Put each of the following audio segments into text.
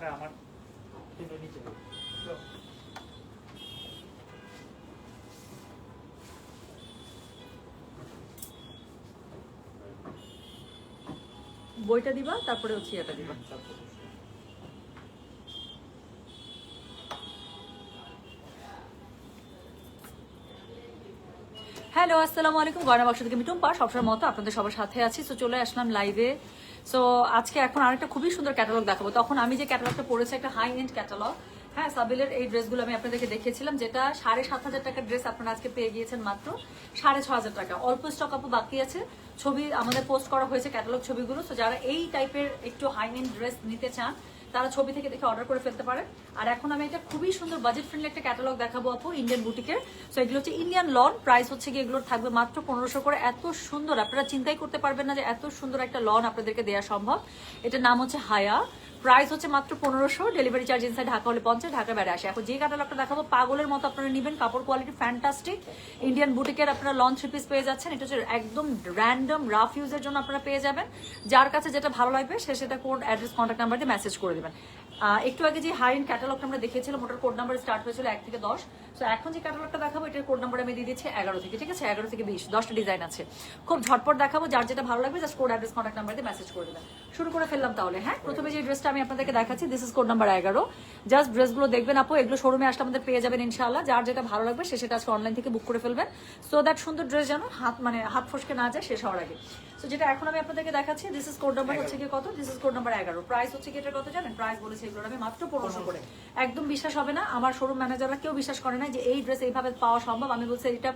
টাকা আমার কিন্তু নিচে। বইটা দিবা, তারপরে হচ্ছে এটা দিবা। হ্যালো, আসসালামু আলাইকুম। গয়না বাক্স থেকে মিটুম পা সবসময় মতো আপনাদের সবার সাথে আছি। তো চলে আসলাম লাইভে সো আজকে এখন আরেকটা খুবই সুন্দর ক্যাটালগ দেখাবো। তখন আমি যে ক্যাটালগটা পড়েছি, একটা হাই এন্ড ক্যাটালগ হ্যাঁ সাবিলের এই ড্রেসগুলো আমি আপনাদেরকে দেখিয়েছিলাম, যেটা সাড়ে সাত হাজার টাকার ড্রেস আপনারা আজকে পেয়ে গিয়েছেন মাত্র সাড়ে ছ হাজার টাকা। অল্প স্টক আপ বাকি আছে। ছবি আমাদের পোস্ট করা হয়েছে ক্যাটালগ ছবিগুলো। তো যারা এই টাইপের একটু হাই এন্ড ড্রেস নিতে চান তারা ছবি থেকে দেখে অর্ডার করে ফেলতে পারেন আর এখন আমি একটা খুবই সুন্দর বাজেট ফ্রেন্ডলি একটা ক্যাটালগ দেখাবো আপু ইন্ডিয়ান বুটিকের সো এগুলো হচ্ছে ইন্ডিয়ান লন প্রাইস হচ্ছে গিয়ে এগুলোর থাকবে মাত্র পনেরোশো করে। এত সুন্দর, আপনারা চিন্তাই করতে পারবেন না যে এত সুন্দর একটা লন আপনাদেরকে দেওয়া সম্ভব। এটার নাম হচ্ছে হায়া প্রাইস হচ্ছে মাত্র পনেরোশো। ডেলিভারি চার্জ ইনসাইড ঢাকা হলে পঞ্চাশ, ঢাকা বেড়ে আসে। এখন যে ক্যাটালগটা দেখাবো, পাগলের মতো আপনারা নেবেন। কাপড় কোয়ালিটি ফ্যান্টাস্টিক ইন্ডিয়ান বুটিকের আপনারা লঞ্চ পিস পেয়ে যাচ্ছেন। এটা হচ্ছে একদম র্যান্ডম রাফ ইউজের জন্য আপনারা পেয়ে যাবেন। যার কাছে যেটা ভালো লাগবে, সে সেটা কোড অ্যাড্রেস কন্ট্যাক্ট নাম্বার দিয়ে মেসেজ করে দেবেন। একটু আগে যে হাই এন্ড ক্যাটালগটা আমরা দেখিয়েছিলাম, ওটার কোড নাম্বার স্টার্ট হয়েছিল এক থেকে দশ। তো এখন যে ক্যাটালগটা দেখাবো, এটার কোড নাম্বার আমি দিয়ে দিচ্ছি এগারো থেকে, ঠিক আছে? এগারো থেকে বিশ, দশটা ডিজাইন আছে। খুব ঝটপট দেখাবো, যার যেটা ভালো লাগবে just code address contact number দিয়ে মেসেজ করে দেবেন। শুরু করে ফেললাম তাহলে হ্যাঁ? প্রথমে যে ড্রেসটা আমি আপনাদেরকে দেখাচ্ছি দিস ইজ কোড নাম্বার এগারো। জাস্ট ড্রেসগুলো দেখবেন, আপু, এগুলো শোরুমে আসলে আমাদের পেয়ে যাবেন ইনশাআল্লাহ। যার যেটা ভালো লাগবে, সে সেটা আজকে অনলাইন থেকে বুক করে ফেলবেন। সো দ্যাট সুন্দর ড্রেস যেন হাত মানে হাত ফসকে না যায়, শেষ হওয়ার আগে। সো যেটা এখন আমি আপনাদেরকে দেখাচ্ছি দিস ইজ কোড নাম্বার হচ্ছে কি কত? দিস ইজ কোড নাম্বার এগারো। প্রাইস হচ্ছে কি এটা কত জানেন? প্রাইস বলেছে এগুলো আমি মাত্র পনেরোশো করে। একদম বিশ্বাস হবে না। আমার শোরুম ম্যানেজাররা কেউ বিশ্বাস করে না যে এই ড্রেস এইভাবে পাওয়া সম্ভব। আমি বলছি এটা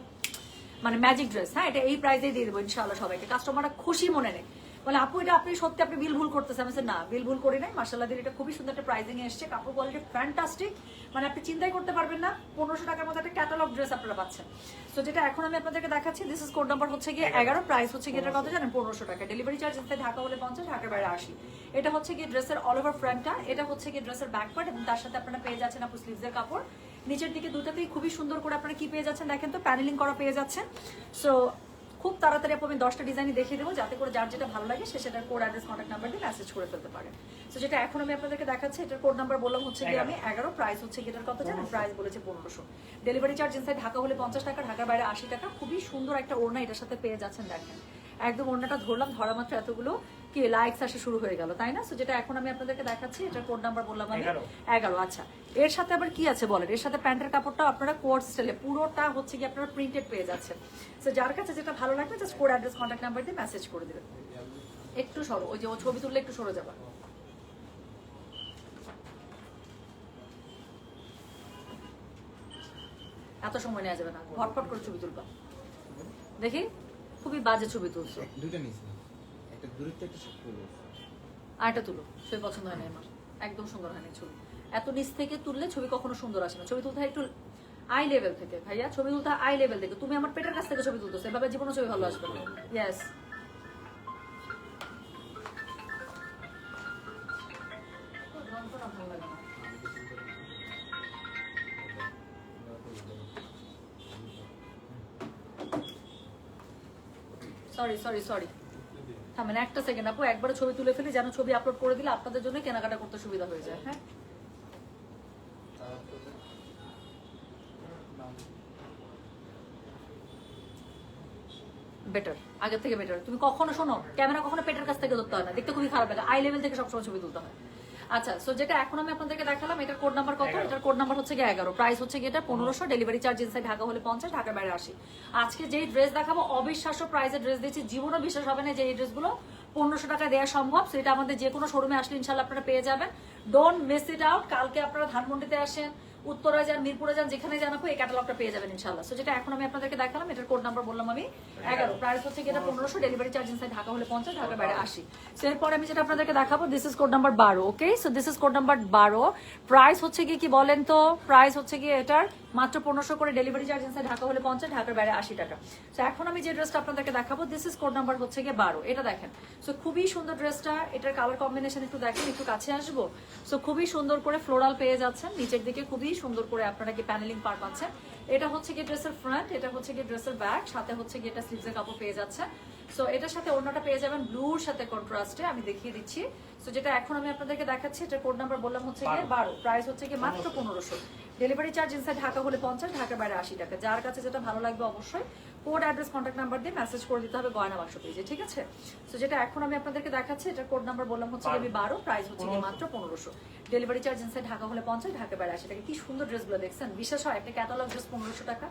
মানে ম্যাজিক ড্রেস হ্যাঁ? এটা এই প্রাইসেই দিয়ে দেবো ইনশাআল্লাহ সবাইকে। কাস্টমাররা খুশি মনে নেয় বলে আপু এটা আপনি সত্যি আপনি বিল ভুল করতেছেন। আমি না বিল ভুল করি নাই। মার্শাল্লাহ দিন এটা খুবই সুন্দর একটা প্রাইজিং এসছে। কাপড় কোয়ালিটি ফ্যান্টাস্টিক মানে আপনি চিন্তাই করতে পারবেন না পনেরোশো টাকার মধ্যে একটা ক্যাটালগ ড্রেস আপনারা পাচ্ছেন। তো যেটা এখন আমি আপনাদেরকে দেখাচ্ছি দিস ইজ কোড নাম্বার হচ্ছে গিয়ে এগারো। প্রাইস হচ্ছে গিয়ে এটা কত জানেন? পনেরোশো টাকা। ডেলিভারি চার্জ ইনসাইড ঢাকা হলে পঞ্চাশ ঢাকার বাইরে আশি। এটা হচ্ছে গিয়ে ড্রেসের অল ওভার ফ্রন্টটা এটা হচ্ছে গিয়ে ড্রেসের ব্যাক পার্ট এবং তার সাথে আপনারা পেয়ে যাচ্ছেন আপু স্লিভসের কাপড়। নিচের দিকে দুটাতেই খুবই সুন্দর করে আপনারা কি পেয়ে যাচ্ছেন দেখেন তো? প্যানেলিং করা পেয়ে যাচ্ছেন। সো খুব তাড়াতাড়ি আপু আমি দশটা ডিজাইন দেখিয়ে দেবো যাতে করে যার যেটা ভালো লাগে সে সেটার কোড অ্যাড্রেস কন্ট্যাক্ট নাম্বার দিয়ে মেসেজ করে ফেলতে পারে। তো যেটা এখন আমি আপনাদেরকে দেখাচ্ছি এটার কোড নাম্বার বললাম হচ্ছে গিয়ে আমি এগারো। প্রাইস হচ্ছে এটার কত জানেন? প্রাইস বলেছে পনেরোশো। ডেলিভারি চার্জ ইনসাইড ঢাকা হলে পঞ্চাশ টাকা ঢাকার বাইরে আশি টাকা। খুবই সুন্দর একটা ওড়না এটার সাথে পেয়ে যাচ্ছেন দেখেন। একদম ওড়নাটা ধরলাম ধরা মাত্র এতগুলো কি লাইকস আসা শুরু হয়ে গেল তাই না? সো যেটা এখন আমি আপনাদেরকে দেখাচ্ছি এটা কোড নাম্বার বললাম আমি। এগারো। আচ্ছা। এর সাথে আবার কি আছে বলেন? এর সাথে প্যান্টের কাপড়টা আপনারা কোড স্টাইলে পুরোটা হচ্ছে কি আপনারা প্রিন্টেড পেয়ে যাচ্ছেন। তো যার কাছে যেটা ভালো লাগবে just code address contact number দিয়ে মেসেজ করে দেবেন। একটু সরো ওই যে ও ছবি তুললে একটু সরে যাবা। এত সময় নেওয়া যাবে না। ফটফট করে ছবি তুলবা। দেখি? খুবই বাজে ছবি তুলছো। দুইটা নিয়েছি। দূরত্ব একটা শক্ত আর এটা তুলো ছবি পছন্দ হয় না আমার। একদম সুন্দর হয় না ছবি। এত নিচ থেকে তুললে ছবি কখনো সুন্দর আসে না। ছবি তুলতে হয় একটু আই লেভেল থেকে। ভাইয়া, ছবি তুলতে আই লেভেল থেকে। তুমি আমার পেটের কাছ থেকে ছবি তুলতেছো, এভাবে জীবনে ছবি ভালো আসবে না। ইয়েস সরি সরি সরি থামেন একটা সেকেন্ড আপু, একবারে ছবি তুলে ফেলি, যেন ছবি আপলোড করে দিলে আপনাদের জন্য কেনাকাটা করতে সুবিধা হয়ে যায় হ্যাঁ? বেটার আগের থেকে বেটার তুমি কখনো শোনো, ক্যামেরা কখনো পেটের কাছ থেকে ধরতে হয় না, দেখতে খুবই খারাপ লাগে। আই লেভেল থেকে সবসময় ছবি তুলতে হয়। আচ্ছা সো যেটা এখন আমি আপনাদেরকে দেখালাম এটার কোড নাম্বার কত? এটার কোড নাম্বার হচ্ছে গিয়ে এগারো। প্রাইস হচ্ছে গিয়ে এটা পনেরোশো ডেলিভারি চার্জ ইনসাইড ঢাকা হলে পঞ্চাশ ঢাকার বাইরে আসি আজকে যেই ড্রেস দেখাবো অবিশ্বাস্য প্রাইসের ড্রেস দিচ্ছি জীবনও বিশ্বাস হবে না যে এই ড্রেসগুলো পনেরোশো টাকা দেওয়া সম্ভব। সেটা আমাদের যে কোনো শোরুমে আসলে ইনশাল্লাহ আপনারা পেয়ে যাবেন। ডোন্ট মিস ইট আউট কালকে আপনারা ধানমন্ডিতে আসেন উত্তরায় যান মিরপুরে যান যেখানে যান আপু এই ক্যাটালগটা পেয়ে যাবেন ইনশাল্লাহ সো যেটা এখন আমি আপনাদেরকে দেখালাম এটার কোড নাম্বার বললাম আমি এগারো। প্রাইস হচ্ছে কি এটা পনেরোশো ডেলিভারি চার্জ ইনসাইড ঢাকা হলে পঞ্চাশ ঢাকা বাইরে আশি। সো এরপর আমি যেটা আপনাদেরকে দেখাবো দিস ইজ কোড নাম্বার বারো okay so this is code number বারো। প্রাইস হচ্ছে কি কি বলেন তো? প্রাইস হচ্ছে কি এটার? মাত্র পনেরোশো করে ডেলিভারি চার্জ ইনসাইড ঢাকা হলে পঞ্চাশ, ঢাকার বাইরে আশি টাকা। সো এখন আমি যে ড্রেসটা আপনাদেরকে দেখাবো দিস ইজ কোড নাম্বার হচ্ছে গিয়ে বারো। এটা দেখেন। সো খুবই সুন্দর ড্রেসটা এটার কালার কম্বিনেশন একটু দেখেন, একটু কাছে আসব। সো খুবই সুন্দর করে ফ্লোরাল পেয়ে যাচ্ছেন। নিচের দিকে খুবই সুন্দর করে আপনারা কি প্যানেলিং পার পাচ্ছেন। এটা হচ্ছে গিয়ে ড্রেসের ফ্রন্ট এটা হচ্ছে গিয়ে ড্রেসের ব্যাক সাথে হচ্ছে গিয়ে এটা স্লিভসের কাপড় পেয়ে যাচ্ছে সো এটার সাথে অন্যটা পেয়ে যাবেন ব্লুর সাথে কন্ট্রাস্টে আমি দেখিয়ে দিচ্ছি। সো যেটা এখন আমি আপনাদেরকে দেখাচ্ছি এটা কোড নাম্বার বললাম হচ্ছে গিয়ে বারো। প্রাইস হচ্ছে গিয়ে মাত্র পনেরোশো। ডেলিভারি চার্জ ইনসাইড ঢাকা হলে পঞ্চাশ ঢাকার বাইরে আশি টাকা। যার কাছে যেটা ভালো লাগবে অবশ্যই কোড অ্যাড্রেস কন্ট্যাক্ট নাম্বার দিয়ে মেসেজ করে দিতে হবে গয়না বাক্স পেজে ঠিক আছে? সো যেটা এখন আমি আপনাদেরকে দেখাচ্ছি এটা কোড নাম্বার বললাম হচ্ছে আমি বারো। প্রাইস হচ্ছে গিয়ে মাত্র পনেরোশো। ডেলিভারি চার্জ ইনসাইড ঢাকা হলে পঞ্চাশ ঢাকার বাইরে আশি টাকা। কি সুন্দর ড্রেসগুলো দেখছেন? বিশেষ হয় একটা ক্যাটালগ ড্রেস পনেরোশো টাকা।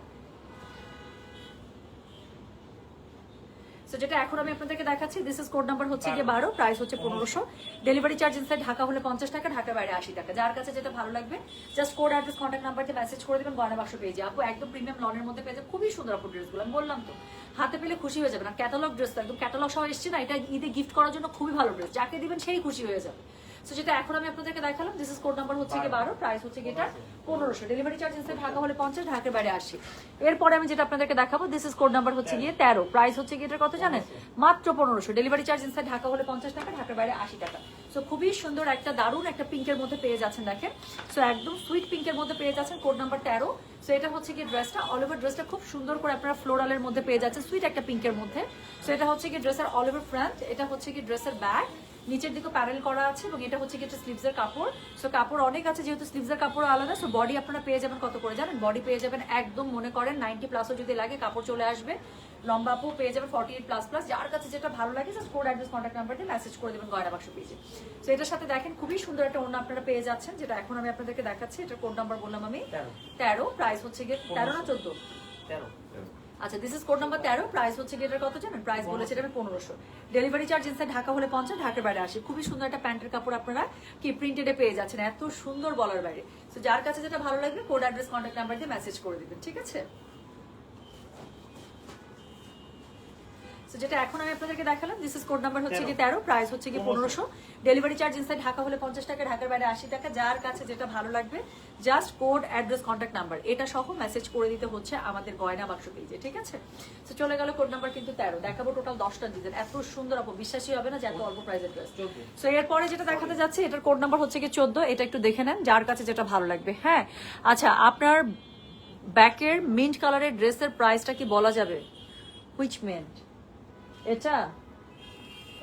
সো যেটা এখন আমি আপনাদেরকে দেখাচ্ছি দিস ইজ কোড নাম্বার হচ্ছে গিয়ে বারো। প্রাইস হচ্ছে পনেরোশো। ডেলিভারি চার্জ ইনসাইড ঢাকা হলে পঞ্চাশ টাকা ঢাকা বাইরে আশি টাকা। যার কাছে যেটা ভালো লাগবে just code address contact number দিয়ে মেসেজ করে দেবেন গয়না বাক্স পেয়ে আপু একদম প্রিমিয়াম লনের মধ্যে পেয়ে যাবে খুবই সুন্দর আপু ড্রেসগুলো আমি বললাম তো। হাতে পেলে খুশি হয়ে যাবে না। ক্যাটালগ ড্রেস তো একদম ক্যাটালগ সহ এসছে না এটা ঈদে গিফট করার জন্য খুবই ভালো ড্রেস যাকে দিবেন সেই খুশি হয়ে যাবে। সো যেটা এখন আমি আপনাদেরকে দেখালাম দিস ইজ কোড নাম্বার হচ্ছে গিয়ে বারো। প্রাইস হচ্ছে গিয়ে এটা পনেরোশো। ডেলিভারি চার্জ ইনসাইড ঢাকা হলে পঞ্চাশ ঢাকার বাইরে আশি। এরপরে আমি যেটা আপনাদেরকে দেখাবো দিস ইজ কোড নাম্বার হচ্ছে গিয়ে তেরো। প্রাইস হচ্ছে গিয়ে এটার কত জানেন? মাত্র পনেরোশো। ডেলিভারি চার্জ ইনসাইড ঢাকা হলে পঞ্চাশ টাকা ঢাকার বাইরে আশি টাকা। সো খুবই সুন্দর একটা দারুণ একটা পিঙ্কের মধ্যে পেয়ে যাচ্ছেন দেখেন। সো একদম সুইট পিঙ্কের মধ্যে পেয়ে যাচ্ছেন কোড নাম্বার তেরো। সো এটা হচ্ছে কি ড্রেসটা অল ওভার ড্রেসটা খুব সুন্দর করে আপনারা ফ্লোরালের মধ্যে পেয়ে যাচ্ছেন সুইট একটা পিঙ্কের মধ্যে। সো এটা হচ্ছে কি ড্রেসের অল ওভার ফ্রন্ট এটা হচ্ছে কি ড্রেসের ব্যাক নিচের দিকে প্যানেল করা আছে এবং এটা হচ্ছে কি একটা স্লিভসের কাপড়। সো কাপড় অনেক আছে যেহেতু স্লিভসের কাপড় আলাদা সো বডি আপনারা পেয়ে যাবেন কত করে জানেন? বডি পেয়ে যাবেন একদম মনে করেন নাইনটি প্লাসও যদি লাগে কাপড় চলে আসবে। লম্বা আপু পেয়ে যাবেন ফর্টি এইট প্লাস প্লাস যার কাছে যেটা ভালো লাগে just code address contact number দিয়ে মেসেজ করে দেবেন গয়না বাক্স পেজে তো এটার সাথে দেখেন খুবই সুন্দর একটা অন্য আপনারা পেয়ে যাচ্ছেন যেটা এখন আমি আপনাদেরকে দেখাচ্ছি। এটার কোড নাম্বার বললাম আমি। তেরো। তেরো প্রাইস হচ্ছে গিয়ে তেরো না চোদ্দ? তেরো। আচ্ছা দিস ইজ কোড নাম্বার তেরো প্রাইস হচ্ছে গিয়ে কত জানেন? প্রাইস বলেছে এটা পনেরোশো। ডেলিভারি চার্জ ইনসাইড ঢাকা হলে পঞ্চাশ ঢাকার বাইরে আসে। খুবই সুন্দর একটা প্যান্টের কাপড় আপনারা কি প্রিন্টেডে পেয়ে যাচ্ছেন। এত সুন্দর বলার বাইরে। তো যার কাছে যেটা ভালো লাগবে কোড অ্যাড্রেস কন্ট্যাক্ট নাম্বার দিয়ে মেসেজ করে দিবেন, ঠিক আছে? So যেটা এখন আমি আপনাদেরকে দেখালাম দিস ইজ কোড নাম্বার হচ্ছে কি তেরো প্রাইস হচ্ছে কি পনেরোশো। ডেলিভারি চার্জ ইনসাইড ঢাকা হলে পঞ্চাশ টাকা ঢাকার বাইরে আশি টাকা যার কাছে যেটা ভালো লাগবে just code address contact number এটা সহ মেসেজ করে দিতে হচ্ছে আমাদের গয়না বাক্স পেজে ঠিক আছে? তো চলে গেল কোড নাম্বার কিন্তু তেরো। দেখাবো টোটাল দশটা ডিজাইন এত সুন্দর আপু বিশ্বাসই হবে না যে এত অল্প প্রাইসের ড্রেস সো এরপরে যেটা দেখাতে যাচ্ছে এটার কোড নাম্বার হচ্ছে কি চোদ্দ। এটা একটু দেখে নেন যার কাছে যেটা ভালো লাগবে। হ্যাঁ? আচ্ছা আপনার ব্যাকের মিন্ট কালারের ড্রেসের প্রাইসটা কি বলা যাবে? হুইচ মিন্ট এটা?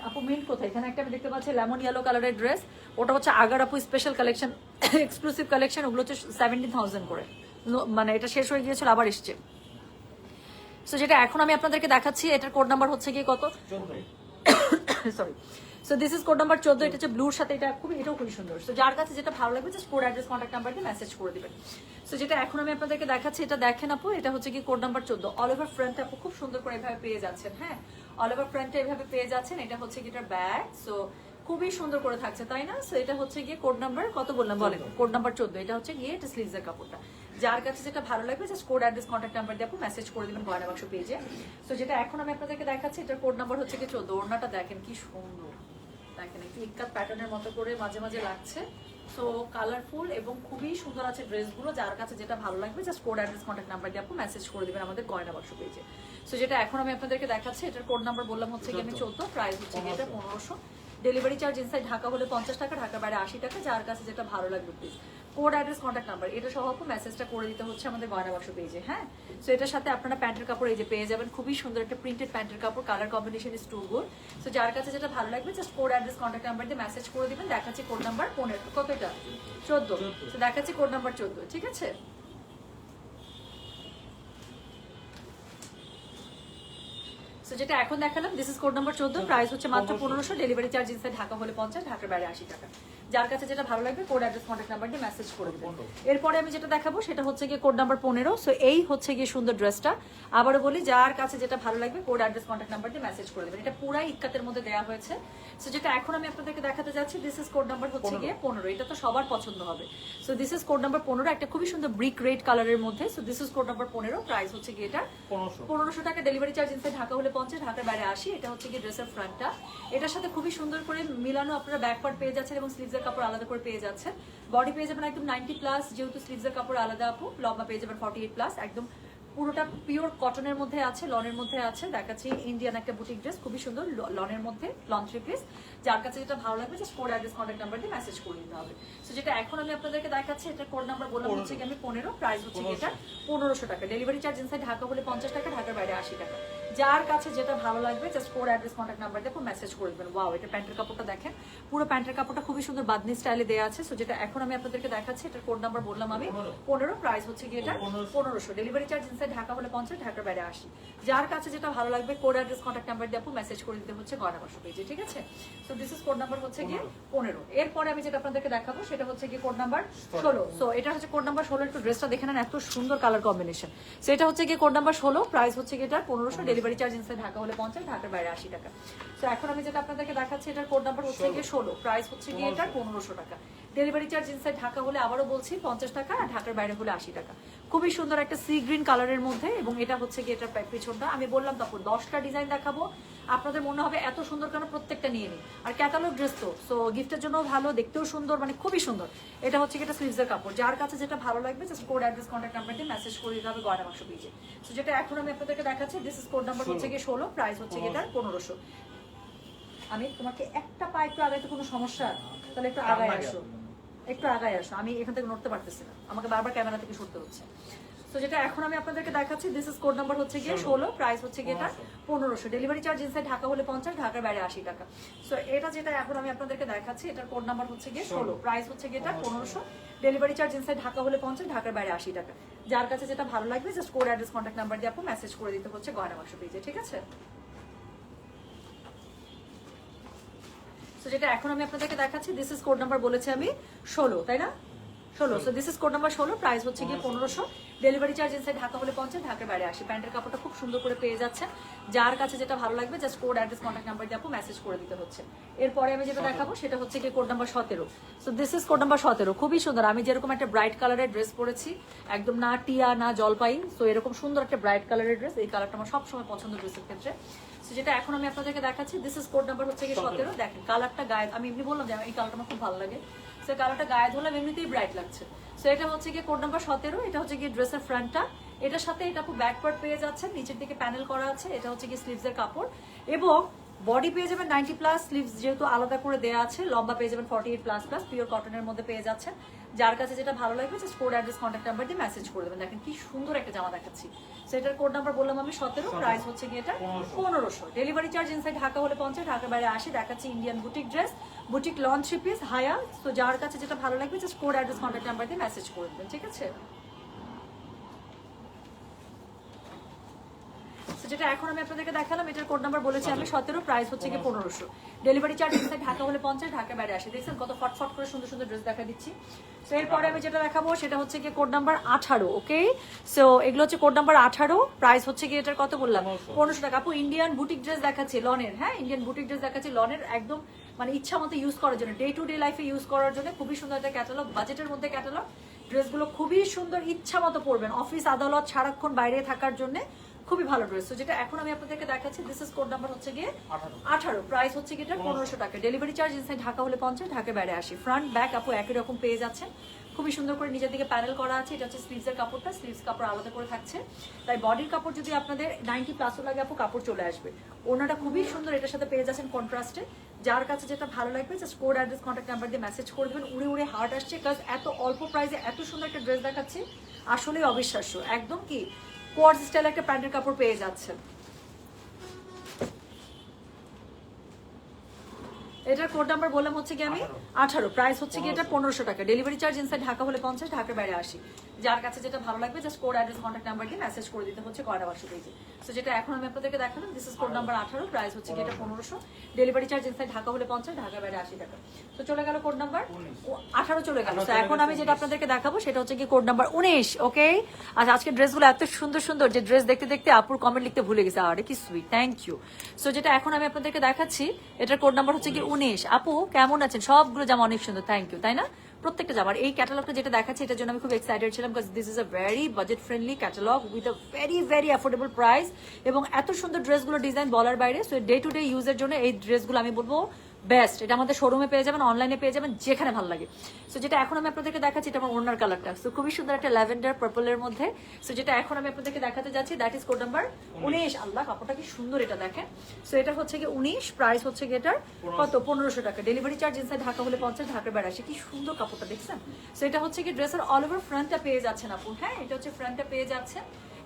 আপু মিন্ট কোথায়? এখানে একটা আমি দেখতে পাচ্ছি লেমন ইয়েলো কালারের ড্রেস ওটা হচ্ছে আগার আপু স্পেশাল কালেকশন এক্সক্লুসিভ কালেকশন ওগুলো হচ্ছে সেভেন্টিন থাউজেন্ড করে। মানে এটা শেষ হয়ে গিয়েছিল, আবার এসছে। সো যেটা এখন আমি আপনাদেরকে দেখাচ্ছি, এটার কোড নাম্বার হচ্ছে কি কত? Sorry so this is code number চোদ্দ, এটা হচ্ছে ব্লুর সাথে, এটা খুবই, এটাও খুবই সুন্দর। সো যার কাছে যেটা ভালো লাগবে just code address contact number দিয়ে মেসেজ করে দেবেন। সো যেটা এখন আমি আপনাদেরকে দেখাচ্ছি, এটা দেখেন আপু, এটা হচ্ছে কি কোড নাম্বার চোদ্দ। অল ওভার ফ্রন্ট আপু, খুব সুন্দর করে এভাবে পেয়ে যাচ্ছেন হ্যাঁ? অল ওভার ফ্রন্টে এভাবে পেয়ে যাচ্ছেন এটা হচ্ছে গিয়ে ব্যাগ সো খুবই সুন্দর করে থাকছে তাই না? সো এটা হচ্ছে গিয়ে কোড নাম্বার কত বললাম বলেন কোড নাম্বার চোদ্দ এটা হচ্ছে গিয়ে এটা স্লিভসের কাপড়টা। যার কাছে যেটা ভালো লাগবে just code address contact number দিয়ে আপনি মেসেজ করে দেবেন গয়না বাক্স পেজে সো যেটা এখন আমি আপনাদেরকে দেখাচ্ছি এটার কোড নাম্বার হচ্ছে গিয়ে চোদ্দ ওড়নাটা দেখেন কি সুন্দর। দেখেন একটু ইকাত প্যাটার্নের মতো করে মাঝে মাঝে লাগছে। সো কালারফুল এবং খুবই সুন্দর আছে ড্রেসগুলো। যার কাছে যেটা ভালো লাগবে just code address contact number দিয়ে আপনি মেসেজ করে দেবেন আমাদের গয়না বাক্স পেয়েছে সো যেটা এখন আমি আপনাদেরকে দেখাচ্ছি এটার কোড নাম্বার বললাম হচ্ছে কি আমি চোদ্দ। প্রাইস হচ্ছে কি এটা পনেরোশো। ডেলিভারি চার্জ ইনসাইড ঢাকা হলে পঞ্চাশ টাকা ঢাকার বাইরে আশি টাকা যার কাছে যেটা ভালো লাগবে please code address contact number এটা সহ মেসেজটা করে দিতে হচ্ছে আমাদের গয়না বাক্স পেজে হ্যাঁ? সো এটার সাথে আপনারা প্যান্টের কাপড় এই যে পেয়ে যাবেন খুবই সুন্দর একটা প্রিন্টেড প্যান্টের কাপড় colour combination is too good so যার কাছে যেটা ভালো লাগবে just code address contact number দিয়ে মেসেজ করে দিবেন দেখাচ্ছি কোড নাম্বার পনেরো কতটা? চোদ্দ। তো দেখাচ্ছি কোড নাম্বার চোদ্দ ঠিক আছে? সো যেটা এখন দেখালাম দিস ইজ কোড নাম্বার চোদ্দ প্রাইস হচ্ছে মাত্র পনেরোশো। ডেলিভারি চার্জ ইনসাইড ঢাকা হলে পঞ্চাশ ঢাকার বাইরে আশি টাকা। যার কাছে যেটা ভালো লাগবে কোড অ্যাড্রেস কন্ট্যাক্ট নাম্বার দিয়ে মেসেজ করে দেবেন। এরপরে আমি যেটা দেখাবো সেটা হচ্ছে গিয়ে কোড নাম্বার পনেরো। সো এই হচ্ছে গিয়ে সুন্দর ড্রেসটা আবারও বলি যার কাছে যেটা ভালো লাগবে কোড অ্যাড্রেস কন্ট্যাক্ট নাম্বার দিয়ে মেসেজ করে দেবেন। এটা পুরাই ইক্কাতের মধ্যে দেওয়া হয়েছে। সো যেটা এখন আমি আপনাদেরকে দেখাতে যাচ্ছি দিস ইজ কোড নাম্বার হচ্ছে গিয়ে পনেরো। এটা তো সবার পছন্দ হবে। So this is code number পনেরো একটা খুবই সুন্দর ব্রিক রেড কালারের মধ্যে। So this is code number পনেরো প্রাইস হচ্ছে গিয়ে এটা পনেরোশো। পনেরোশো টাকা ডেলিভারি চার্জ ইনসাইড ঢাকা হলে পঞ্চাশ ঢাকার বাইরে আসি, এটা হচ্ছে কি ড্রেসের ফ্রন্টটা এটার সাথে খুবই সুন্দর করে মিলানো আপনারা ব্যাক পার্ট পেয়ে যাচ্ছেন এবং স্লিভসের কাপড় আলাদা করে পেয়ে যাচ্ছেন। বডি পেয়ে যাবেন একদম নাইনটি প্লাস যেহেতু স্লিভসের কাপড় আলাদা আপু, লম্বা পেয়ে যাবেন ফর্টি এইট প্লাস একদম পুরোটা পিওর কটনের মধ্যে আছে লনের মধ্যে আছে। দেখাচ্ছি ইন্ডিয়ান একটা বুটিক ড্রেস খুবই সুন্দর লনের মধ্যে লন থ্রি পিস যার কাছে যেটা ভালো লাগবে just code address contact number দিয়ে মেসেজ করে দিতে হবে। সো যেটা এখন আমি আপনাদেরকে দেখাচ্ছি এটা কোড নাম্বার বললাম হচ্ছে কি আমি পনেরো প্রাইস হচ্ছে কি এটা পনেরোশো। টাকা। ডেলিভারি চার্জ ইনসাইড ঢাকা বলে পঞ্চাশ টাকা ঢাকার বাইরে আশি টাকা। যার কাছে যেটা ভালো লাগবে just code address contact number দিয়ে মেসেজ করে দেবেন। ওয়াও এটা প্যান্টের কাপড়টা দেখেন। পুরো প্যান্টের কাপড়টা খুবই সুন্দর বাদনি স্টাইলে দেওয়া আছে। সো যেটা এখন আমি আপনাদেরকে দেখাচ্ছি এটার কোড নাম্বার বললাম আমি। পনেরো। প্রাইস হচ্ছে কি এটা? পনেরোশো। ডেলিভারি চার্জ ইনসাইড ঢাকা হলে পঞ্চাশ ঢাকার বাইরে আসি যার কাছে যেটা ভালো লাগবে কোড অ্যাড্রেস কন্ট্যাক্ট নাম্বার দিয়ে আপু মেসেজ করে দিতে হচ্ছে গয়না বাসা পেজে ঠিক আছে? So this is code number হচ্ছে গিয়ে পনেরো। এরপরে আমি যেটা আপনাদেরকে দেখাবো সেটা হচ্ছে গিয়ে কোড নাম্বার ষোলো। সো এটা হচ্ছে কোড নাম্বার ষোলো একটু ড্রেসটা দেখে নেন এত সুন্দর কালার কম্বিনেশন সো এটা হচ্ছে গিয়ে কোড নাম্বার ষোলো প্রাইস হচ্ছে গিয়ে এটা পনেরোশো ডেলিভারি চার্জ ইনসাইড ঢাকা হলে পঞ্চাশ ঢাকার বাইরে আশি টাকা। সো এখন আমি যেটা আপনাদেরকে দেখাচ্ছি এটার কোড নাম্বার হচ্ছে গিয়ে ষোলো। প্রাইস হচ্ছে গিয়ে এটা পনেরোশো টাকা। ডেলিভারি চার্জ ইনসাইড ঢাকা হলে আবারও বলছি পঞ্চাশ টাকা আর ঢাকার বাইরে হলে আশি টাকা। খুবই সুন্দর একটা সি গ্রিন কালারের মধ্যে এবং এটা হচ্ছে গিয়ে এটার পিছনটা। আমি বললাম তখন দশটা ডিজাইন দেখাবো। আপনাদের মনে হবে এত সুন্দর কেন প্রত্যেকটা নিয়ে নিই আর ক্যাটালগ ড্রেস তো সো গিফটের জন্য ভালো দেখতেও সুন্দর মানে খুবই সুন্দর। এটা হচ্ছে কি এটা স্লিভসের কাপড়। যার কাছে যেটা ভালো লাগবে just code address contact number দিয়ে মেসেজ করে দিতে হবে গয়না মাংস পেজে সো যেটা এখন আমি আপনাদেরকে দেখাচ্ছি দিস ইজ কোড নাম্বার হচ্ছে গিয়ে ষোলো প্রাইস হচ্ছে গিয়ে এটার পনেরোশো। আমি তোমাকে একটা পা একটু আগাইতে কোনো সমস্যা? তাহলে একটু আগায় আসো। একটু আগায় আসো আমি এখান থেকে নড়তে পারতেছি না। আমাকে বারবার ক্যামেরা থেকে সরতে হচ্ছে। তো যেটা এখন আমি আপনাদেরকে দেখাচ্ছি দিস ইজ কোড নাম্বার হচ্ছে গিয়ে ষোলো। প্রাইস হচ্ছে গিয়ে এটা পনেরোশো। ডেলিভারি চার্জ ইনসাইড ঢাকা হলে পঞ্চাশ ঢাকার বাইরে আশি টাকা। সো এটা যেটা এখন আমি আপনাদেরকে দেখাচ্ছি এটার কোড নাম্বার হচ্ছে গিয়ে ষোলো। প্রাইস হচ্ছে গিয়ে এটা পনেরোশো। ডেলিভারি চার্জ ইনসাইড ঢাকা হলে পঞ্চাশ ঢাকার বাইরে আশি টাকা। যার কাছে যেটা ভালো লাগবে just code address contact number দিয়ে আপনি মেসেজ করে দিতে হচ্ছে গয়না বাক্স পেজে ঠিক আছে? সো যেটা এখন আমি আপনাদেরকে দেখাচ্ছি দিস ইজ কোড নাম্বার বলেছি আমি ষোলো তাই না? ষোলো so this is code number ষোলো প্রাইস হচ্ছে গিয়ে পনেরোশো। ডেলিভারি চার্জ ইনসাইড ঢাকা হলে পঞ্চাশ ঢাকার বাইরে আসে। প্যান্টের কাপড়টা খুব সুন্দর করে পেয়ে যাচ্ছে। যার কাছে যেটা ভালো লাগবে just code address contact number দিয়ে আপু মেসেজ করে দিতে হচ্ছে। এরপরে আমি যেটা দেখাবো সেটা হচ্ছে গিয়ে কোড নাম্বার সতেরো। So this is code number সতেরো। খুবই সুন্দর। আমি যেরকম একটা ব্রাইট কালারের ড্রেস পরেছি একদম না টিয়া না জলপাই সো এরকম সুন্দর একটা ব্রাইট কালারের ড্রেস এই কালারটা আমার সবসময় পছন্দ ড্রেসের ক্ষেত্রে। যেটা এখন আমি আপনাদেরকে দেখাচ্ছি দিস ইজ কোড নাম্বার হচ্ছে গিয়ে সতেরো। দেখেন কালারটা গায়ে আমি এমনি বললাম যে এই কালারটা আমার খুব ভালো লাগে। সে কালারটা গায়ে ধরলাম এমনিতেই ব্রাইট লাগছে। সো এটা হচ্ছে গিয়ে কোড নাম্বার সতেরো এটা হচ্ছে গিয়ে ড্রেসের ফ্রন্টটা এটার সাথে এটা খুব ব্যাকওয়ার্ড পেয়ে যাচ্ছে নিচের দিকে প্যানেল করা আছে এটা হচ্ছে গিয়ে স্লিভসের কাপড়। এবং বডি পেয়ে যাবেন নাইনটি প্লাস স্লিভস যেহেতু আলাদা করে দেওয়া আছে লম্বা পেয়ে যাবেন forty eight plus plus pure কটনের মধ্যে পেয়ে যাচ্ছেন। যার কাছে যেটা ভালো লাগবে just code address contact number দিয়ে মেসেজ করে দেবেন। দেখেন কি সুন্দর একটা জামা দেখাচ্ছি। সেটার কোড নাম্বার বললাম আমি সতেরো প্রাইস হচ্ছে গিয়ে এটা পনেরোশো। ডেলিভারি চার্জ ইনসাইড ঢাকা হলে পঞ্চাশ ঢাকার বাইরে আসে দেখাচ্ছি Indian boutique dress boutique launch piece হায়া তো যার কাছে যেটা ভালো লাগবে just code address contact number দিয়ে মেসেজ করে দেবেন ঠিক আছে? যেটা এখন আমি আপনাদেরকে দেখালাম এটার কোড নাম্বার বলেছি আমি সতেরো প্রাইস হচ্ছে গিয়ে পনেরোশো। ডেলিভারি চার্জ ইনসাইড ঢাকা হলে পঞ্চাশ ঢাকা বাইরে আসে। দেখছেন কত ফটফট করে সুন্দর সুন্দর ড্রেস দেখা দিচ্ছি। তো এরপরে আমি যেটা দেখাবো সেটা হচ্ছে গিয়ে কোড নাম্বার আঠারো ওকে সো এগুলো হচ্ছে কোড নাম্বার আঠারো প্রাইস হচ্ছে গিয়ে এটার কত বললাম? পনেরোশো। টাকা। আপু ইন্ডিয়ান বুটিক ড্রেস দেখাচ্ছি লনের হ্যাঁ? ইন্ডিয়ান বুটিক ড্রেস দেখাচ্ছি লনের একদম মানে ইচ্ছা মতো ইউজ করার জন্য ডে টু ডে লাইফে ইউজ করার জন্য খুবই সুন্দর একটা ক্যাটালগ বাজেটের মধ্যে ক্যাটালগ ড্রেসগুলো খুবই সুন্দর ইচ্ছা মতো পরবেন। অফিস আদালত সারাক্ষণ বাইরে থাকার জন্য। খুবই ভালো ড্রেস তো যেটা এখন আমি আপনাদেরকে দেখাচ্ছি দিস ইজ কোড নাম্বার হচ্ছে গিয়ে আঠারো। প্রাইস হচ্ছে গিয়ে পনেরোশো। টাকা। ডেলিভারি চার্জ ইনসাইড ঢাকা হলে পঞ্চাশ ঢাকা বাইরে আসি ফ্রন্ট ব্যাক আপু একই রকম পেয়ে যাচ্ছেন। খুবই সুন্দর করে নিজের দিকে প্যানেল করা আছে। এটা হচ্ছে স্লিভসের কাপড়টা। স্লিভস কাপড় আলাদা করে থাকছে। তাই বডির কাপড় যদি আপনাদের নাইনটি প্লাসও লাগে আপু কাপড় চলে আসবে। ওনাটা খুবই সুন্দর এটার সাথে পেয়ে যাচ্ছেন কন্ট্রাস্টে যার কাছে যেটা ভালো লাগবে just code address contact number দিয়ে মেসেজ করে দেবেন। উড়ে উড়ে হার্ট আসছে। কাজ এত অল্প প্রাইসে এত সুন্দর একটা ড্রেস দেখাচ্ছি। আসলেই অবিশ্বাস্য। একদম কি কোয়ার্স স্টাইল একটা প্যান্টের কাপড় পেয়ে যাচ্ছেন। এটার কোড নাম্বার বললাম হচ্ছে কি আমি? আঠারো। প্রাইস হচ্ছে কি এটা পনেরোশো। টাকা। ডেলিভারি চার্জ ইনসাইড ঢাকা হলে পঞ্চাশ ঢাকার বাইরে আসি যার কাছে যেটা ভালো লাগবে just code address contact number দিয়ে মেসেজ করে দিতে হচ্ছে কয়টা বাসো পেজে তো যেটা এখন আমি আপনাদেরকে দেখালাম দিস ইজ কোড নাম্বার আঠারো প্রাইস হচ্ছে এটা পনেরোশো। ডেলিভারি চার্জ ইনসাইড ঢাকা হলে পঞ্চাশ ঢাকার বাইরে আশি টাকা। তো চলে গেল কোড নাম্বার আঠারো চলে গেল। তো এখন আমি যেটা আপনাদেরকে দেখাবো, সেটা হচ্ছে কি কোড নাম্বার উনিশ ওকে আর আজকে ড্রেসগুলো এত সুন্দর সুন্দর, যে ড্রেস দেখতে দেখতে আপুর কমেন্ট লিখতে ভুলে গেছে। আরে কি সুইট থ্যাংক ইউ সো যেটা এখন আমি আপনাদেরকে দেখাচ্ছি, এটার কোড নাম্বার হচ্ছে কি উনিশ। আপু, কেমন আছেন? সবগুলো জামা অনেক সুন্দর থ্যাংক ইউ তাই না? প্রত্যেকটা জামার এই ক্যাটালগটা যেটা দেখাচ্ছে, এটার জন্য আমি খুব এক্সাইটেড ছিলাম because this is a very budget friendly catalogue with a very very affordable price এবং এত সুন্দর ড্রেসগুলো ডিজাইন বলার বাইরে সো ডে টু ডে ইউজের জন্য এই ড্রেসগুলো আমি বলব বেস্ট। এটা আমাদের শোরুমে পেয়ে যাবেন অনলাইনে পেয়ে যাবেন, যেখানে ভালো লাগে। সো যেটা এখন আমি আপনাদেরকে দেখাচ্ছি, এটা আমার ওনার কালারটা সো খুবই সুন্দর একটা ল্যাভেন্ডার পার্পলের মধ্যে। সো যেটা এখন আমি আপনাদেরকে দেখাতে যাচ্ছি দ্যাট ইজ কোড নাম্বার উনিশ। আল্লাহ, কাপড়টা কি সুন্দর এটা দেখেন। সো এটা হচ্ছে কি উনিশ প্রাইস হচ্ছে কি এটার কত? পনেরোশো টাকা। ডেলিভারি চার্জ ইনসাইড ঢাকা হলে পঞ্চাশ, ঢাকার বেড়াশি কি সুন্দর কাপড়টা, দেখছেন? সো এটা হচ্ছে কি ড্রেসের অল ওভার ফ্রন্টটা পেয়ে যাচ্ছেন আপু। হ্যাঁ এটা হচ্ছে ফ্রন্টটা পেয়ে যাচ্ছেন।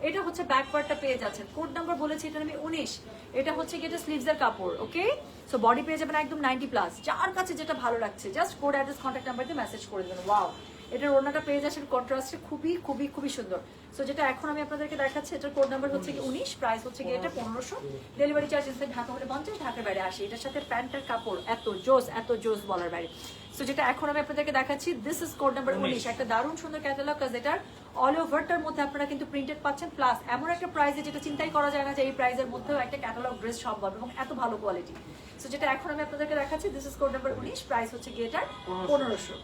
এটা হচ্ছে ব্যাক পার্টটা পেয়ে যাচ্ছেন। কোড নাম্বার বলেছি এটা আমি উনিশ। এটা হচ্ছে কি এটা স্লিভস এর কাপড়, ওকে? সো বডি পেয়ে যাবেন একদম নাইনটি প্লাস যার কাছে যেটা ভালো লাগছে just code address contact number দিয়ে মেসেজ করে দেবেন। ওয়াও এটার ওড়নাটা পেয়ে যাচ্ছেন কন্ট্রাস্টে খুবই খুবই খুবই সুন্দর। সো যেটা এখন আমি আপনাদেরকে দেখাচ্ছি, এটার কোড নাম্বার হচ্ছে কি উনিশ প্রাইস হচ্ছে কি এটা পনেরোশো। ডেলিভারি চার্জ ঢাকা হলে পঞ্চাশ, ঢাকার বাইরে আসে এটার সাথে প্যান্টের কাপড়, এত জোস এত জোস বলার বাইরে। সো যেটা এখন আমি আপনাদেরকে দেখাচ্ছি দিস ইজ কোড নাম্বার উনিশ। একটা দারুণ সুন্দর ক্যাটালগ কাজ এটার অল ওভারটার মধ্যে আপনারা কিন্তু প্রিন্টেড পাচ্ছেন প্লাস এমন একটা প্রাইজে যেটা চিন্তাই করা যায় না যে এই প্রাইসের মধ্যেও একটা ক্যাটালগ ড্রেস সম্ভব এবং এত ভালো কোয়ালিটি সো যেটা এখন আমি আপনাদেরকে দেখাচ্ছি দিস ইজ কোড নাম্বার উনিশ প্রাইস হচ্ছে গিয়ে এটার পনেরোশো।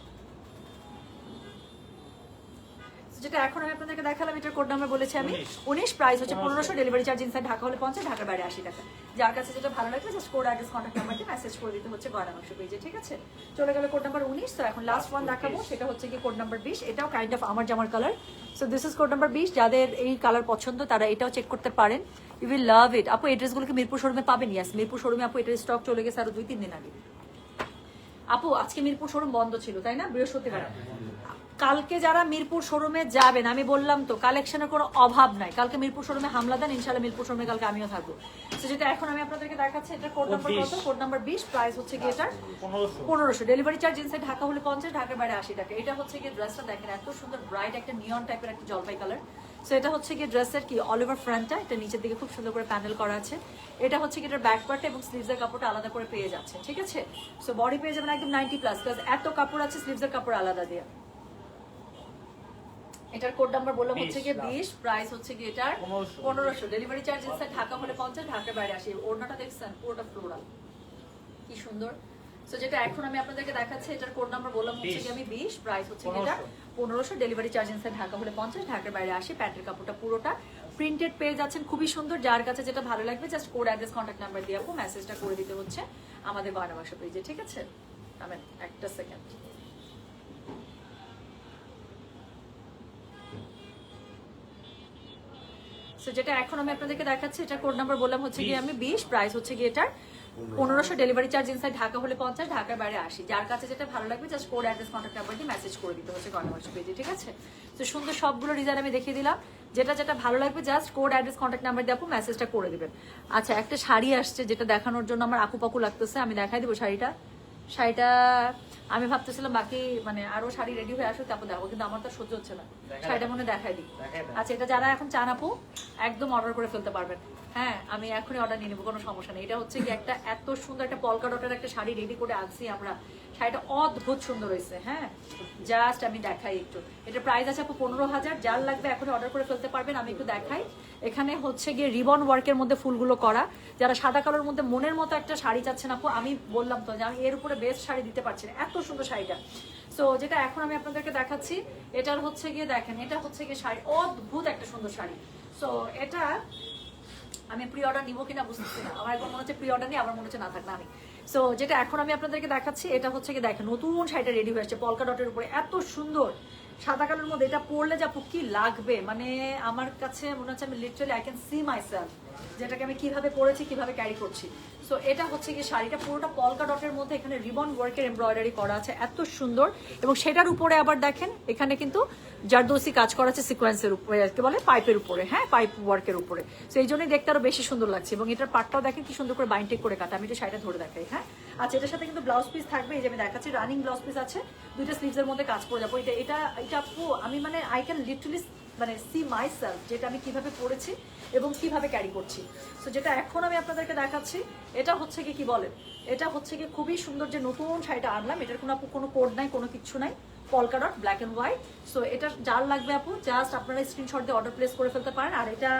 যেটা এখন আমি আপনাদেরকে দেখালাম এটার কোড নাম্বার বলেছি আমি। উনিশ। প্রাইস হচ্ছে পনেরোশো ডেলিভারি চার্জ ইনসাইড ঢাকা হলে পঞ্চাশ ঢাকার বাইরে আশি টাকা। যার কাছে যেটা ভালো লাগবে জাস্ট কোড অ্যাড্রেস কন্ট্যাক্ট নাম্বারটি মেসেজ করে দিতে হচ্ছে গয়না মাংস পেজে ঠিক আছে? চলে গেল কোড নাম্বার উনিশ তো এখন লাস্ট ওয়ান দেখাবো সেটা হচ্ছে কি কোড নাম্বার বিশ। এটাও কাইন্ড অফ আমার জামার colour so this is code number বিশ। যাদের এই কালার পছন্দ তারা এটাও চেক করতে পারেন। ইউ উইল লাভ ইট আপু এই ড্রেসগুলোকে মিরপুর শোরুমে পাবেন? ইয়াস মিরপুর শোরুমে আপু এটার স্টক চলে গেছে আরও দুই তিন দিন আগে। আপু আজকে মিরপুর শোরুম বন্ধ ছিল তাই না? বৃহস্পতিবার। কালকে যারা মিরপুর শোরুমে যাবেন আমি বললাম তো কালেকশনের কোনো অভাব নাই। কালকে মিরপুর শোরুমে হামলা দেন ইনশাল্লাহ মিরপুর শোরুমে কালকে আমিও থাকব। তো যেটা এখন আমি আপনাদেরকে দেখাচ্ছি এটা কোড নাম্বার কত? কোড নাম্বার বিশ প্রাইস হচ্ছে গিয়ে এটার পনেরোশো। ডেলিভারি চার্জ ইনসাইড ঢাকা হলে পঞ্চাশ ঢাকার বাইরে আশি টাকা। এটা হচ্ছে কি ড্রেসটা দেখেন এত সুন্দর ব্রাইট একটা নিয়ন টাইপের একটা জলপাই কালার সো এটা হচ্ছে কি ড্রেসের কি অল ওভার ফ্রন্টটা এটা নিচের দিকে খুব সুন্দর করে প্যানেল করা আছে। এটা হচ্ছে কি এটার ব্যাক পার্ট এবং স্লিভসের কাপড়টা আলাদা করে পেয়ে যাচ্ছে ঠিক আছে? সো বডি পেয়ে যাবেন একদম নাইনটি প্লাস প্লাস এত কাপড় আছে স্লিভসের কাপড় আলাদা দিয়ে। এটার কোড নাম্বার বললাম হচ্ছে গিয়ে বিশ প্রাইস হচ্ছে গিয়ে এটার পনেরোশো। ডেলিভারি চার্জ ইনসাইড ঢাকা হলে পঞ্চাশ ঢাকার বাইরে আসে। ওড়নাটা দেখছেন? পুরোটা ফ্লোরাল কি সুন্দর। সো যেটা এখন আমি আপনাদেরকে দেখাচ্ছি এটার কোড নাম্বার বললাম হচ্ছে বিশ। আমি বিশ প্রাইস হচ্ছে কি এটা পনেরোশো। ডেলিভারি চার্জ ইনসাইড ঢাকা হলে পঞ্চাশ ঢাকার বাইরে আসে। প্যান্টের কাপড়টা পুরোটা প্রিন্টেড পেয়ে যাচ্ছেন। খুবই সুন্দর। যার কাছে যেটা ভালো লাগবে just code address contact number দিয়ে আপু মেসেজটা করে দিতে হচ্ছে আমাদের গয়না বাসা পেজে ঠিক আছে? একটা সেকেন্ড সো যেটা এখন আমি আপনাদেরকে দেখাচ্ছি এটা কোড নাম্বার বললাম হচ্ছে কি আমি বিশ প্রাইস হচ্ছে কি এটার পনেরোশো ডেলিভারি চার্জ ইনসাইড ঢাকা হলে পঞ্চাশ ঢাকার বাইরে আসি যার কাছে যেটা ভালো লাগবে just code address contact number দিয়ে মেসেজ করে দিতে হচ্ছে গণমাস পেজে ঠিক আছে? তো সুন্দর সবগুলো ডিজাইন আমি দেখিয়ে দিলাম। যেটা যেটা ভালো লাগবে just code address contact number দিয়ে আপু মেসেজটা করে দিবেন। আচ্ছা একটা শাড়ি আসছে যেটা দেখানোর জন্য আমার আকু পাকু লাগতেছে আমি দেখাই দিব শাড়িটা। শাড়িটা আমি ভাবতেছিলাম বাকি মানে আরও শাড়ি রেডি হয়ে আসুক তারপর দেখো কিন্তু আমার তো সহ্য হচ্ছে না। শাড়িটা মনে দেখাই দিই। আচ্ছা এটা যারা এখন চান আপু একদম অর্ডার করে ফেলতে পারবেন। হ্যাঁ আমি এখনই অর্ডার নিয়ে নেব কোনো সমস্যা নেই। এটা হচ্ছে কি একটা এত সুন্দর একটা পলকা ডটের একটা শাড়ি রেডি করে আনছি আমরা। শাড়িটা অদ্ভুত সুন্দর হয়েছে হ্যাঁ? জাস্ট আমি দেখাই একটু। এটা প্রাইস আছে আপু পনেরো হাজার, যার লাগবে এখন অর্ডার করে ফেলতে পারবেন, আমি একটু দেখাই। এখানে হচ্ছে গিয়ে রিবন ওয়ার্কের মধ্যে ফুলগুলো করা। যারা সাদা কালোর মধ্যে মনের মতো একটা শাড়ি চাচ্ছেন আপু, আমি বললাম তো যে আমি এর উপরে বেস্ট শাড়ি দিতে পারছি না, এত সুন্দর শাড়িটা। সো যেটা এখন আমি আপনাদেরকে দেখাচ্ছি, এটার হচ্ছে গিয়ে দেখেন, এটা হচ্ছে গিয়ে শাড়ি, অদ্ভুত একটা সুন্দর শাড়ি। সো এটা আমি প্রি অর্ডার নিবো কিনা বুঝতেছি না। আমার একবার মনে হচ্ছে প্রি অর্ডার নিয়ে আমার মনে হচ্ছে না থাক, না আমি সো যেটা এখন আমি আপনাদেরকে দেখাচ্ছি, এটা হচ্ছে কি দেখেন, নতুন শাড়িটা রেডি হয়ে আসছে পলকা ডটের উপরে, এত সুন্দর। সাদা কালোর মধ্যে এটা পরলে যা কি লাগবে? মানে আমার কাছে মনে হচ্ছে আমি literally I can see myself যেটাকে আমি কীভাবে পরেছি, কীভাবে ক্যারি করছি। সো এটা হচ্ছে কি শাড়িটা, পুরোটা পলকা ডটের মধ্যে এখানে রিবন ওয়ার্কের এমব্রয়ডারি করা আছে, এত সুন্দর। এবং সেটার উপরে আবার দেখেন, এখানে কিন্তু জারদোসি কাজ করা আছে সিকোয়েন্সের উপরে, কি বলে? পাইপের উপরে হ্যাঁ? পাইপ ওয়ার্কের উপরে। তো এই জন্যই দেখতে আরও বেশি সুন্দর লাগছে। এবং এটার পাটটাও দেখেন কি সুন্দর করে বাইন্টেক করে কাটা। আমি এটা শাড়িটা ধরে দেখাই হ্যাঁ? আচ্ছা এটার সাথে কিন্তু ব্লাউজ পিস থাকবে। এই যে আমি দেখাচ্ছি রানিং ব্লাউজ পিস আছে। দুইটা স্লিভসের মধ্যে কাজ করে যাব। এটা এটা এটা আপু, আমি মানে আই ক্যান লিটারালি মানে সি মাই সেলফ যেটা আমি কীভাবে পড়েছি এবং কীভাবে ক্যারি করছি। সো যেটা এখন আমি আপনাদেরকে দেখাচ্ছি, এটা হচ্ছে কি কি বলেন এটা হচ্ছে কি খুবই সুন্দর যে নতুন শাড়িটা আনলাম, এটার কোনো কোনো কোড নাই, কোনো কিছু নাই polka dot black and white so এটা যার লাগবে আপু জাস্ট আপনারা স্ক্রিনশট দিয়ে অর্ডার প্লেস করে ফেলতে পারেন। আর এটা,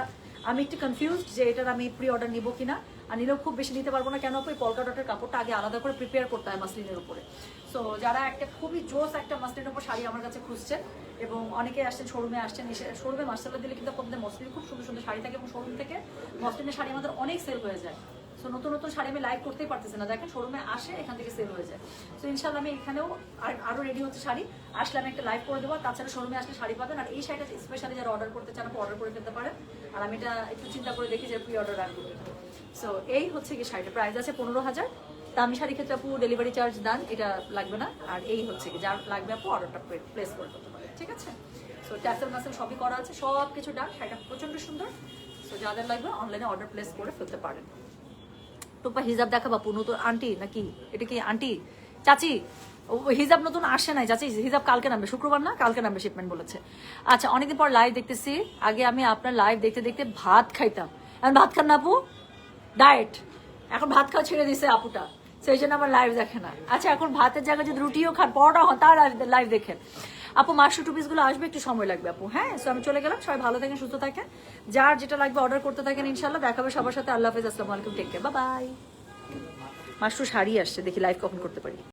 আমি একটু কনফিউজড যে এটার আমি প্রি অর্ডার নিবো কিনা। আর নিলেও খুব বেশি নিতে পারব না। কেন এই পলকা ডটের কাপড়টা আগে আলাদা করে প্রিপেয়ার করতে হয় মাসলিনের উপরে। সো যারা একটা খুবই জোস একটা মাসলিনের উপর শাড়ি আমার কাছে খুঁজছেন এবং অনেকে আসছেন শোরুমে আসছেন, এসে শোরুমে মার্শাল্লাহ দিলে কিন্তু আপনাদের মসলিন খুব সুন্দর সুন্দর শাড়ি থাকে এবং শোরুম থেকে মসলিনের শাড়ি আমাদের অনেক সেল হয়ে যায়। সো নতুন নতুন শাড়ি আমি লাইভ করতেই পারতেছি না। দেখেন শোরুমে আসে, এখান থেকে সেল হয়ে যায়। সো ইনশাল্লাহ আমি এখানেও আর- আরও রেডি হচ্ছে শাড়ি। আসলে আমি একটা লাইভ করে দেবো। তাছাড়া শোরুমে আসলে শাড়ি পাবেন। আর এই শাড়িটা স্পেশালি যারা অর্ডার করতে চান অর্ডার করে ফেলতে পারেন। আর আমি এটা একটু চিন্তা করে দেখি যে প্রি অর্ডার রাখব সো এই হচ্ছে কি শাড়িটা প্রাইস আছে পনেরো হাজার। দামি শাড়ি ক্ষেত্রে আপু ডেলিভারি চার্জ দেন, এটা লাগবে না। আর এই হচ্ছে কি যার লাগবে আপু অর্ডারটা প্লেস করে ঠিক আছে? সো ট্যাসেল ম্যাসেল সবই করা আছে, সব কিছু ডান। শাড়িটা প্রচণ্ড সুন্দর। সো যাদের লাগবে অনলাইনে অর্ডার প্লেস করে ফেলতে পারেন। টোপা হিজাব দেখা বাপু নতুন আন্টি নাকি? এটা কি আন্টি? চাচি? হিজাব নতুন আসে নাই, চাচি, হিজাব কালকে নামবে, শুক্রবার না? কালকে নামবে শিপমেন্ট বলেছে। আচ্ছা অনেকদিন পর লাইভ দেখতেছি। আগে আমি আপনার লাইভ দেখতে দেখতে ভাত খাইতাম। এখন ভাত খান না আপু? ডায়েট এখন ভাত খাওয়া ছেড়ে দিছে আপুটা। সেই জন্য আমার লাইভ দেখে না। আচ্ছা এখন ভাতের জায়গায় যদি রুটিও খান পরোটা হন তার লাইভ দেখেন। আপু মাশরু টু পিসগুলো আসবে, একটু সময় লাগবে আপু হ্যাঁ? সো আমি চলে গেলাম, সবাই ভালো থাকেন, সুস্থ থাকেন। যার যেটা লাগবে অর্ডার করতে থাকেন ইনশাল্লাহ দেখাবে সবার সাথে। আল্লাহ হাফিজ, আসসালামু আলাইকুম টেক কেয়ার বাই মাশরু শাড়ি আসছে, দেখি লাইভ কখন করতে পারি।